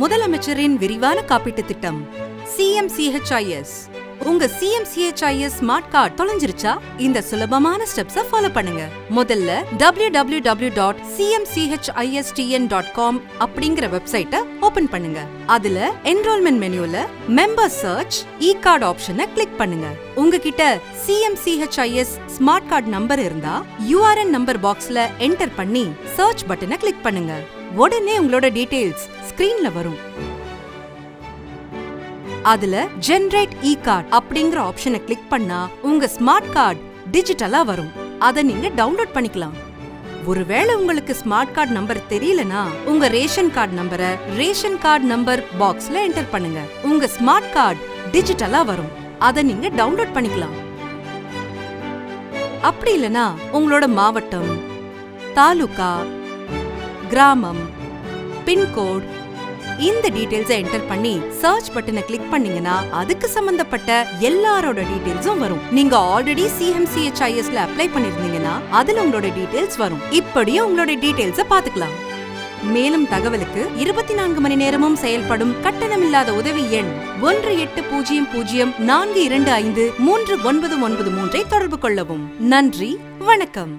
முதலமைச்சரின் விரிவான காப்பீட்டு திட்டம். சிஎம்சிஹெச்ஐஎஸ் உங்க சிஎம்சிஹெச்ஐஎஸ் ஸ்மார்ட் கார்டு தொலைஞ்சிருச்சா? இந்த சுலபமான ஸ்டெப்ஸ ஃபாலோ பண்ணுங்க. முதல்ல W W W dot CMCHISTN dot com அப்படிங்கிற வெப்சைட்டை ஓபன் பண்ணுங்க. அதுல என்ரோல்மெண்ட் மெனுல மெம்பர் சர்ச் இ கார்டு ஆப்ஷனை கிளிக் பண்ணுங்க. உங்ககிட்ட சிஎம்சிஹெச்ஐஎஸ் ஸ்மார்ட் கார்டு நம்பர் இருந்தா யூஆர்என் நம்பர் பாக்ஸ்ல என்டர் பண்ணி சர்ச் பட்டனை கிளிக் பண்ணுங்க. உடனே உங்களோட டீடைல்ஸ் ஸ்கிரீன்ல வரும். அதுல ஜென்ரேட் இ கார்டு அப்படிங்கிற ஆப்ஷனை கிளிக் பண்ணா உங்க ஸ்மார்ட் கார்டு டிஜிட்டலா வரும். அதை நீங்க டவுன்லோட் பண்ணிக்கலாம். ஒருவேளை உங்களுக்கு ஸ்மார்ட் கார்டு நம்பர் தெரியலனா உங்க ரேஷன் கார்டு நம்பரை ரேஷன் கார்டு நம்பர் பாக்ஸ்ல என்டர் பண்ணுங்க. உங்க ஸ்மார்ட் கார்டு டிஜிட்டலா வரும். அதை நீங்க டவுன்லோட் பண்ணிக்கலாம். அப்படி இல்லனா உங்களோட மாவட்டம் தாலுகா கிராமம். பின்கோட். இந்த டீடைல்ஸை என்டர் பண்ணி சர்ச் பட்டனை கிளிக் பண்ணீங்கன்னா அதுக்கு சம்பந்தப்பட்ட எல்லாரோட டீடைல்ஸும் வரும். நீங்க ஆல்ரெடி சிஎம்சிஹெச்ஐஎஸ்ல அப்ளை பண்ணிருந்தீங்கன்னா அதுல உங்களோட டீடைல்ஸ் வரும். இப்படியும் உங்களோட டீடைல்ஸ பாத்துக்கலாம் மேலும் தகவலுக்கு இருபத்தி நான்கு மணி நேரமும் செயல்படும் கட்டணமில்லாத உதவி எண் ஒன்று எட்டு பூஜ்ஜியம் பூஜ்ஜியம் நான்கு இரண்டு ஐந்து மூன்று ஒன்பது ஒன்பது மூன்றை தொடர்பு கொள்ளவும் நன்றி வணக்கம்